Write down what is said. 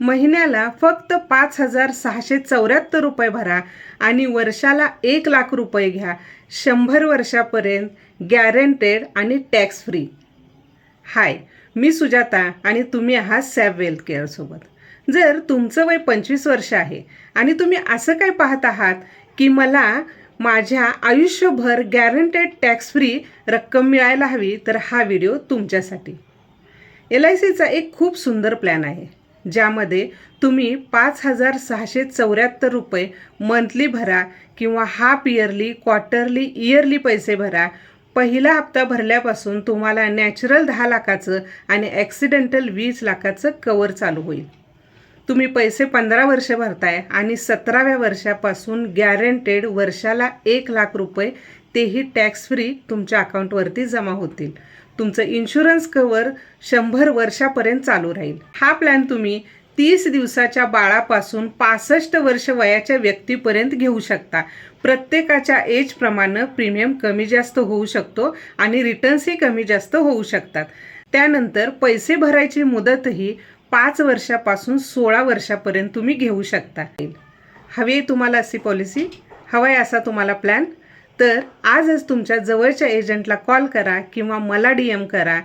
महिन्याला फक्त पाच हजार सहाशे चौऱ्याहत्तर रुपये भरा आणि वर्षाला एक लाख रुपये घ्या. शंभर वर्षापर्यंत गॅरंटेड आणि टॅक्स फ्री हाय मी सुजाता आणि तुम्ही आहात सॅब वेल्थ केअरसोबत जर तुमचं वय पंचवीस वर्ष आहे आणि तुम्ही असं काय पाहत आहात की मला माझ्या आयुष्यभर गॅरंटेड टॅक्स फ्री रक्कम मिळायला हवी तर हा व्हिडिओ तुमच्यासाठी. एल आय सीचा एक खूप सुंदर प्लॅन आहे. ज्यामध्ये तुम्ही पाच हजार सहाशे चौऱ्याहत्तर रुपये मंथली भरा किंवा हाफ इयरली क्वार्टरली इयरली पैसे भरा. पहिला हप्ता भरल्यापासून तुम्हाला नॅचरल दहा लाखाचं आणि ॲक्सिडेंटल वीस लाखाचं कवर चालू होईल. तुम्ही पैसे पंधरा वर्ष भरताय आणि सतराव्या वर्षापासून गॅरंटेड वर्षाला एक लाख रुपये तेही टॅक्स फ्री तुमच्या अकाउंटवरती जमा होतील. तुमचं इन्शुरन्स कवर शंभर वर्षापर्यंत चालू राहील. हा प्लॅन तुम्ही तीस दिवसाच्या बाळापासून पासष्ट वर्ष वयाच्या व्यक्तीपर्यंत घेऊ शकता. प्रत्येकाच्या एजप्रमाणे प्रीमियम कमी जास्त होऊ शकतो आणि रिटर्न्सही कमी जास्त होऊ शकतात. त्यानंतर पैसे भरायची मुदतही पाच वर्षापासून सोळा वर्षापर्यंत तुम्ही घेऊ शकता. हवी तुम्हाला अशी पॉलिसी हवा आहे असा तुम्हाला प्लॅन तर आजच तुमच्या जवळच्या एजंटला कॉल करा किंवा मला डी एम करा.